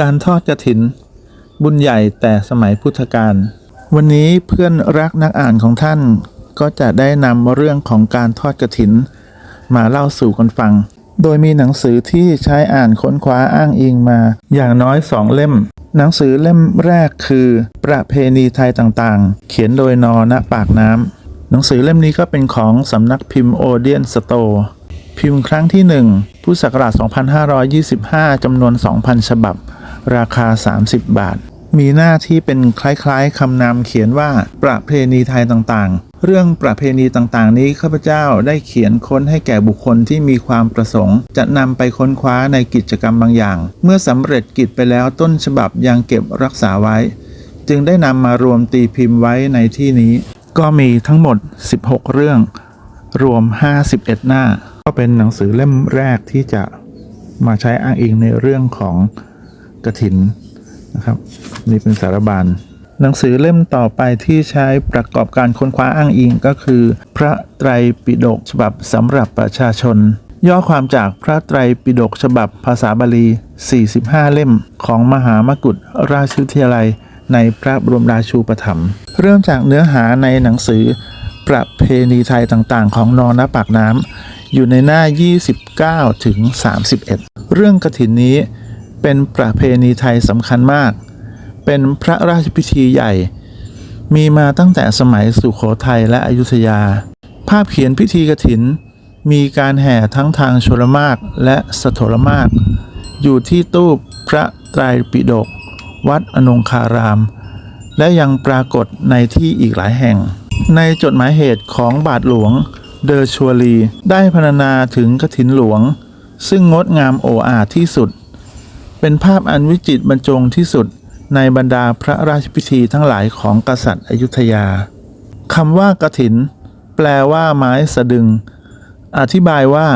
การทอดกระถิน บุญใหญ่แต่สมัยพุทธกาลวันนี้เพื่อนรักนักอ่านของท่านก็จะได้นำเรื่องของการทอดกระถิน มาเล่าสู่กันฟัง โดยมีหนังสือที่ใช้อ่านค้นคว้าอ้างอิงมา อย่างน้อยสองเล่ม หนังสือเล่มแรกคือ ประเพณีไทยต่างๆ เขียนโดยนอณปากน้ำหนังสือเล่มนี้ก็เป็นของสำนักพิมพ์โอเดียนสโตพิมพ์ครั้งที่ 1 พุทธศักราช 2525จำนวน 2,000 ฉบับ ราคา 30 บาท มีหน้าที่เป็นคล้ายๆคำนำเขียนว่าประเพณีไทยต่างๆ เรื่องประเพณีต่างๆ นี้ข้าพเจ้าได้เขียนค้นให้แก่บุคคลที่มีความประสงค์ จะนำไปค้นคว้าในกิจกรรมบางอย่าง เมื่อสำเร็จกิจไปแล้วต้นฉบับยังเก็บรักษาไว้ จึงได้นำมารวมตีพิมพ์ไว้ในที่นี้ ก็มีทั้งหมด 16 เรื่อง รวม 51 หน้า ก็เป็นหนังสือเล่มแรกที่จะมาใช้อ้างอิงในเรื่องของ กระถินนะครับ นี่เป็นสารบานหนังสือเล่มต่อไปที่ใช้ประกอบการค้นคว้าอ้างอิงก็คือ พระไตรปิฎกฉบับสำหรับประชาชน ย่อความจากพระไตรปิฎกฉบับภาษาบาลี 45 เล่มของมหามกุฏราชวิทยาลัย ในพระบรมราชูปถัมภ์เริ่มจากเนื้อหาในหนังสือ ประเพณีไทยต่างๆ ของนอนปากน้ำอยู่ในหน้า 29 ถึง 31 เรื่องกฐินนี้ เป็นประเพณีไทยสำคัญมาก เป็นพระราชพิธีใหญ่ มีมาตั้งแต่สมัยสุขโขทัยและอยุธยา ภาพเขียนพิธีกฐิน มีการแห่ทั้งทางชลมากและสโถรมาก อยู่ที่ตู้พระไตรปิฎกวัดอนงคาราม และยังปรากฏในที่อีกหลายแห่ง ในจดหมายเหตุของบาทหลวงเดอชัวรีได้พรรณนาถึงกฐินหลวง ซึ่งงดงามโออาที่สุด เป็นภาพอันวิจิตรบรรจงที่สุดในบรรดาพระราชพิธีทั้งหลายของกษัตริย์อยุธยาคำว่ากฐิน แปลว่าไม้สะดึง อธิบายว่า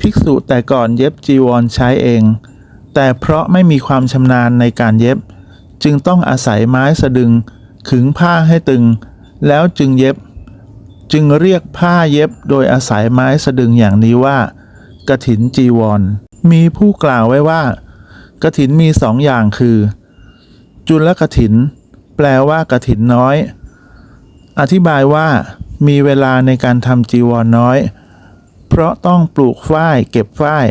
ภิกษุแต่ก่อนเย็บจีวรใช้เอง แต่เพราะไม่มีความชำนาญในการเย็บ จึงต้องอาศัยไม้สะดึง ขึงผ้าให้ตึง แล้วจึงเย็บ จึงเรียกผ้าเย็บโดยอาศัยไม้สะดึงอย่างนี้ว่ากถินจีวร มีผู้กล่าวไว้ว่า กระถินมีสองอย่างคือ จุลกระถิน แปลว่ากระถินน้อย อธิบายว่า มีเวลาในการทำจีวรน้อย เพราะต้องปลูกฝ้ายเก็บฝ้าย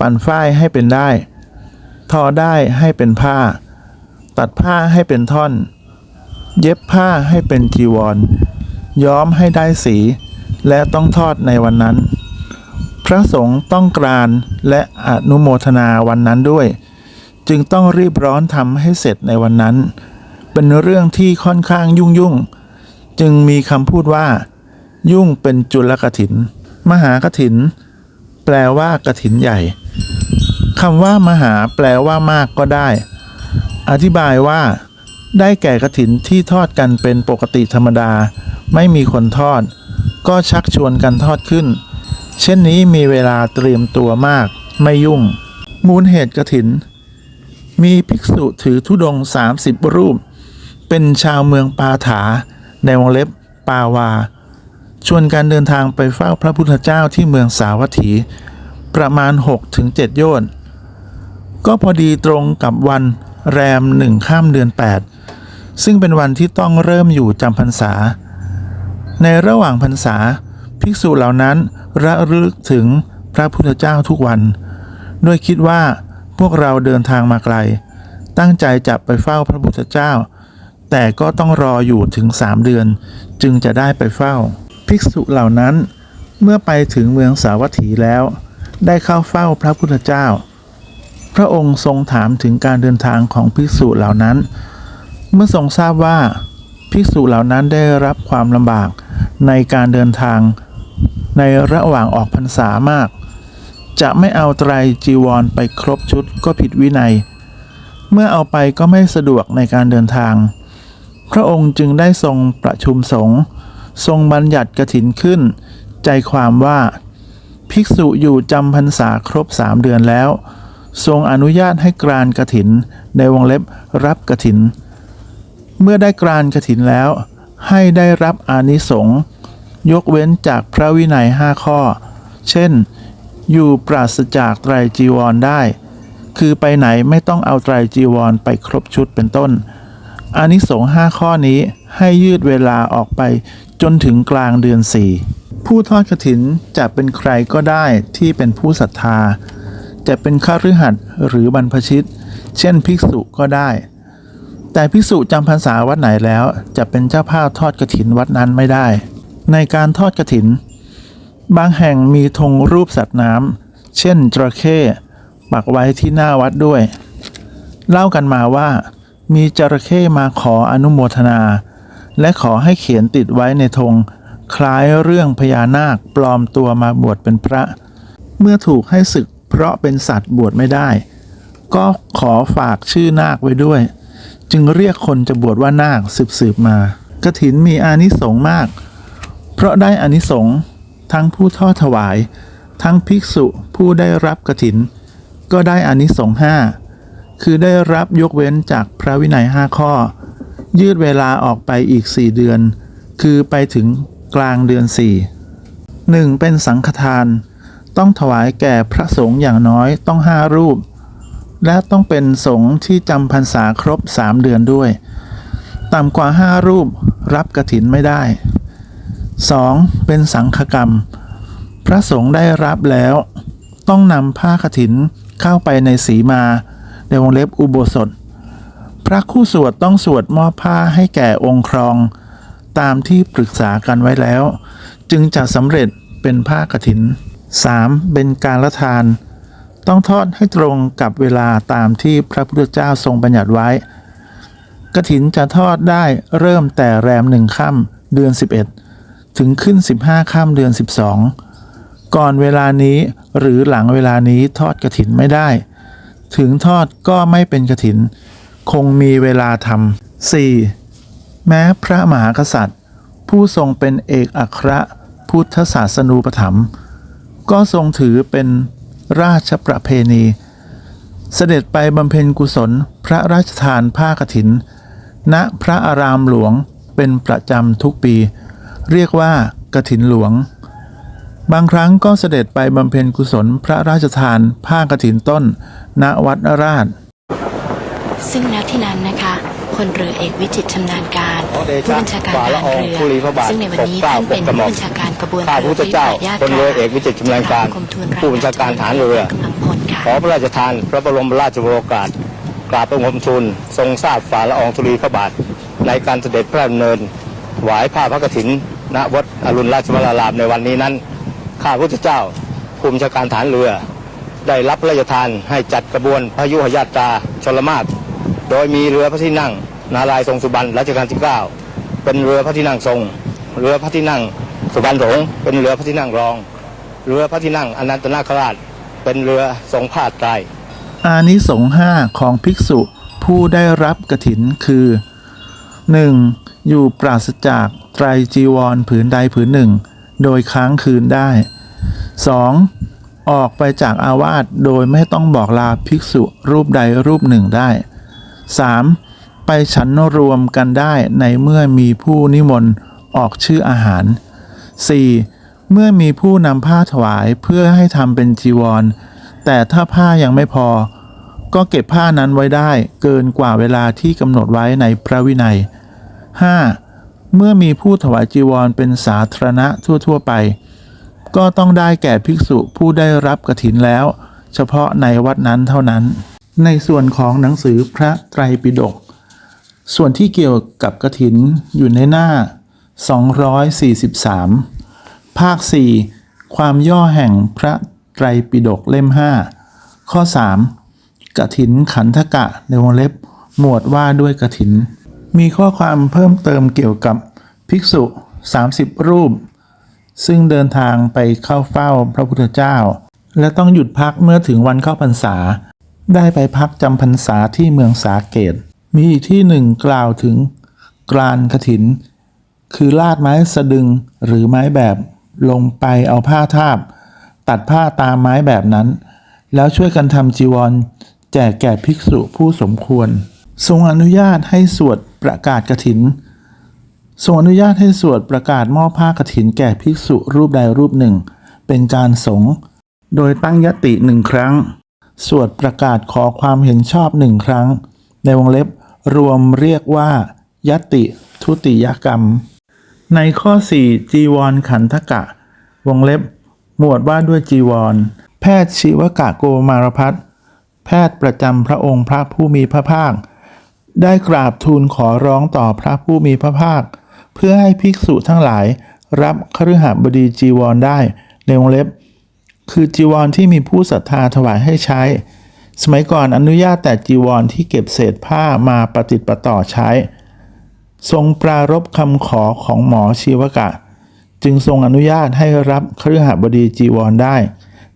ปั่นฝ้ายให้เป็นได้ ทอได้ให้เป็นผ้า ตัดผ้าให้เป็นท่อน เย็บผ้าให้เป็นจีวร ย้อมให้ได้สี และต้องทอดในวันนั้นพระสงฆ์ต้องกรานและอนุโมทนาวันนั้นด้วย จึงต้องรีบร้อนทำให้เสร็จในวันนั้น เป็นเรื่องที่ค่อนข้างยุ่งยุ่งจึงมีคำพูดว่า ยุ่งเป็นจุลกถิน มหากถิน แปลว่ากถินใหญ่คำว่ามหาแปลว่ามากก็ได้ อธิบายว่า ได้แก่กถินที่ทอดกันเป็นปกติธรรมดา ไม่มีคนทอด ก็ชักชวนกันทอดขึ้น เช่นนี้มีเวลาเตรียมตัวมาก ไม่ยุ่ง มูลเหตุกถิน มีภิกษุถือธุดง 30 รูป เป็นชาวเมืองปาถา ในวงเล็บปาวา ชวนการเดินทางไปเฝ้าพระพุทธเจ้าที่เมืองสาวัตถี ประมาณ 6-7 โยชน์ก็พอดีตรงกับวันแรมหนึ่งข้ามเดือน 8 ซึ่งเป็นวันที่ต้องเริ่มอยู่จำพรรษา ในระหว่างพรรษา ภิกษุเหล่านั้นระลึกถึงพระพุทธเจ้าทุกวันโดยคิดว่า พวกเราเดินทางมาไกล ตั้งใจจะไปเฝ้าพระพุทธเจ้า แต่ก็ต้องรออยู่ถึงสามเดือน จึงจะได้ไปเฝ้า ภิกษุเหล่านั้น เมื่อไปถึงเมืองสาวัตถีแล้ว ได้เข้าเฝ้าพระพุทธเจ้า พระองค์ทรงถามถึงการเดินทางของภิกษุเหล่านั้น เมื่อทรงทราบว่าภิกษุเหล่านั้นได้รับความลำบากในการเดินทางในระหว่างออกพรรษามาก จะไม่เอาไตรจีวรไปครบชุดก็ผิดวินัย เมื่อเอาไปก็ไม่สะดวกในการเดินทาง พระองค์จึงได้ทรงประชุมสงฆ์ทรงบัญญัติกระถินขึ้น ใจความว่า ภิกษุอยู่จำพรรษาครบสามเดือนแล้ว ทรงอนุญาตให้กรานกระถิน ในวงเล็บรับกระถิน เมื่อได้กรานกระถินแล้ว ให้ได้รับอานิสงส์ยกเว้นจากพระวินัยห้าข้อ เช่น อยู่ปราศจากไตรจีวรได้ คือไปไหนไม่ต้องเอาไตรจีวรไปครบชุดเป็นต้นอานิสงส์ห้าข้อนี้ให้ยืดเวลาออกไปจนถึงกลางเดือนสี่ผู้ทอดกระถินจะเป็นใครก็ได้ที่เป็นผู้ศรัทธา จะเป็นข้ารือหัดหรือบรรพชิต เช่นภิกษุก็ได้ แต่ภิกษุจำพรรษาวัดไหนแล้ว จะเป็นเจ้าภาพทอดกระถินวัดนั้นไม่ได้ ในการทอดกระถิน บางแห่งมีธงรูปสัตว์น้ำ เช่นจระเข้ปักไว้ที่หน้าวัดด้วย เล่ากันมาว่า มีจระเข้มาขออนุโมทนา และขอให้เขียนติดไว้ในธงคล้ายเรื่องพญานาคปลอมตัวมาบวชเป็นพระ เมื่อถูกให้ศึกเพราะเป็นสัตว์บวชไม่ได้ ก็ขอฝากชื่อนาคไว้ด้วย จึงเรียกคนจะบวชว่านาคสืบสืบๆมากระถินมีอานิสงส์มาก เพราะได้อานิสงส์ ทั้งผู้ทอดถวาย ทั้งภิกษุผู้ได้รับกระถิน ก็ได้อานิสงส์ห้าคือได้รับยกเว้นจากพระวินัยห้าข้อ ยืดเวลาออกไปอีกสี่เดือน คือไปถึงกลางเดือนสี่หนึ่งเป็นสังฆทาน ต้องถวายแก่พระสงฆ์อย่างน้อยต้องห้ารูป และต้องเป็นสงฆ์ที่จำพรรษาครบสามเดือนด้วย ต่ำกว่าห้ารูปรับกระถินไม่ได้ 2. เป็นสังฆกรรม พระสงฆ์ได้รับแล้ว ต้องนำผ้ากฐินเข้าไปในสีมา ในวงเล็บอุโบสถ พระคู่สวดต้องสวดมอบผ้าให้แก่องค์ครอง ตามที่ปรึกษากันไว้แล้ว จึงจะสำเร็จเป็นผ้ากฐิน 3. เป็นการละทาน ต้องทอดให้ตรงกับเวลาตามที่พระพุทธเจ้าทรงบัญญัติไว้กฐินจะทอดได้เริ่มแต่แรมหนึ่งค่ำเดือน 11 ถึงขึ้น 15ค่ำเดือน 12 ก่อนเวลานี้หรือหลังเวลานี้ทอดกระถินไม่ได้ ถึงทอดก็ไม่เป็นกระถิน คงมีเวลาทำ 4. แม้พระมหากษัตริย์ ผู้ทรงเป็นเอกอัครพุทธศาสนูปถัมภ์ก็ทรงถือเป็นราชประเพณี เสด็จไปบำเพ็ญกุศลพระราชทานผ้ากฐิน ณพระอารามหลวงเป็นประจำทุกปี เรียกว่ากฐินหลวง บางครั้งก็เสด็จไปบำเพ็ญกุศลพระราชทาน ผ้ากฐินต้น ณวัดราช ซึ่งณที่นั้นนะคะพลเรือเอกวิจิตรชำนาญการขอเดชะผู้บัญชาการฝ่าทละหารอองเรือธุลีพระบาทซึ่งในวันนี้ปกเกล้าท่านเป็นปกกระหม่ผู้อมบัญชาการกระบวนข้าพุทธเจ้าญาติพลเรือเอกวิจิตรชำนาญการกรมทูลผู้บัญชาการทหารเรือกำลังพลค่ะขอพระราชทานพระบรมราชโองการกราบประงมทูลทรงทราบฝ่าละอองธุลีพระบาท ในการเสด็จพระดำเนินถวายผ้าพระกฐิน ณวัดอรุณราชวรารามในวันนี้นั้น ข้าพุทธเจ้าผู้บัญชาการฐานเรือ ได้รับพระราชทานให้จัดกระบวนพระยุหญาตราชลมาศโดยมีเรือพระที่นั่ง นารายทรงสุบรรณรัชกาลที่9เป็นเรือพระที่นั่งทรง เรือพระที่นั่งสุบรรณหงเป็นเรือพระที่นั่งรอง เรือพระที่นั่งอนันตนาคราช เป็นเรือทรงผ้าไตรอานิสงส์ห้าของภิกษุผู้ได้รับกฐินคือ 1. อยู่ปราศจากไตรจีวรผืนใดผืนหนึ่ง โดยค้างคืนได้ 2. ออกไปจากอาวาสโดยไม่ต้องบอกลาภิกษุรูปใดรูปหนึ่งได้ 3. ไปฉันรวมกันได้ในเมื่อมีผู้นิมนต์ออกชื่ออาหาร 4. เมื่อมีผู้นำผ้าถวายเพื่อให้ทำเป็นจีวร แต่ถ้าผ้ายังไม่พอ ก็เก็บผ้านั้นไว้ได้เกินกว่าเวลาที่กำหนดไว้ในพระวินัย 5. เมื่อมีผู้ถวายจีวรเป็นสาธารณะทั่ว ๆ ไป ก็ต้องได้แก่ภิกษุผู้ได้รับกฐินแล้ว เฉพาะในวัดนั้นเท่านั้น ในส่วนของหนังสือพระไตรปิฎกส่วนที่เกี่ยวกับกฐินอยู่ในหน้า 243 ภาค 4 ความย่อแห่งพระไตรปิฎกเล่ม 5 ข้อ 3กฐินขันธกะในวงเล็บ หมวดว่าด้วยกฐิน มีข้อความเพิ่มเติมเกี่ยวกับภิกษุ 30 รูป ซึ่งเดินทางไปเข้าเฝ้าพระพุทธเจ้า และต้องหยุดพักเมื่อถึงวันเข้าพรรษา ได้ไปพักจำพรรษาที่เมืองสาเกต มีอีกที่หนึ่งกล่าวถึงกรานกฐิน คือลาดไม้สะดึงหรือไม้แบบลงไปเอาผ้าทาบ ตัดผ้าตามไม้แบบนั้น แล้วช่วยกันทำจีวร แจกแก่ภิกษุผู้สมควร ทรงอนุญาตให้สวด ประกาศกฐินทรงอนุญาตให้สวดประกาศมอบผ้ากฐินแก่ภิกษุรูปใดรูปหนึ่ง เป็นการสงฆ์โดยตั้งยติหนึ่งครั้ง สวดประกาศขอความเห็นชอบหนึ่งครั้ง ในวงเล็บรวมเรียกว่ายติทุติยกรรม ในข้อ 4 จีวรขันธกะ วงเล็บ หมวดว่าด้วยจีวร แพทย์ชีวกะโกมารพัฒแพทย์ประจำพระองค์พระผู้มีพระภาค ได้กราบทูลขอร้องต่อพระผู้มีพระภาค เพื่อให้ภิกษุทั้งหลายรับคฤหบดีจีวรได้ในวงเล็บ คือจีวรที่มีผู้ศรัทธาถวายให้ใช้ สมัยก่อนอนุญาตแต่จีวรที่เก็บเศษผ้ามาประติดประต่อใช้ ทรงปรารบคำขอของหมอชีวกะ จึงทรงอนุญาตให้รับคฤหบดีจีวรได้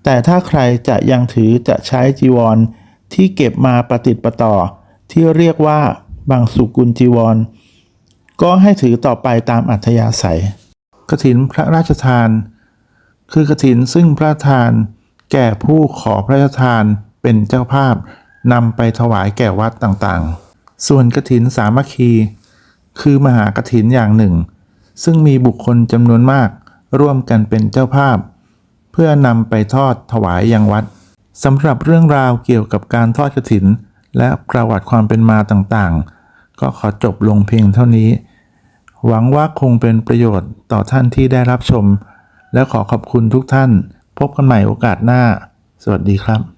แต่ถ้าใครจะยังถือจะใช้จีวรที่เก็บมาประติดประต่อ ที่เรียกว่าบางสุกุลจีวร ก็ให้ถือต่อไปตามอัธยาศัยกระถินพระราชทาน คือกระถินซึ่งพระทานแก่ผู้ขอพระราชทานเป็นเจ้าภาพนำไปถวายแก่วัดต่างๆ ส่วนกระถินสามัคคี คือมหากระถินอย่างหนึ่ง ซึ่งมีบุคคลจำนวนมากร่วมกันเป็นเจ้าภาพ เพื่อนำไปทอดถวายยังวัดสำหรับเรื่องราวเกี่ยวกับการทอดกระถิน และประวัติความเป็นมาต่างๆ ก็ขอจบลงเพียงเท่านี้ หวังว่าคงเป็นประโยชน์ต่อท่านที่ได้รับชม และขอขอบคุณทุกท่าน พบกันใหม่โอกาสหน้า สวัสดีครับ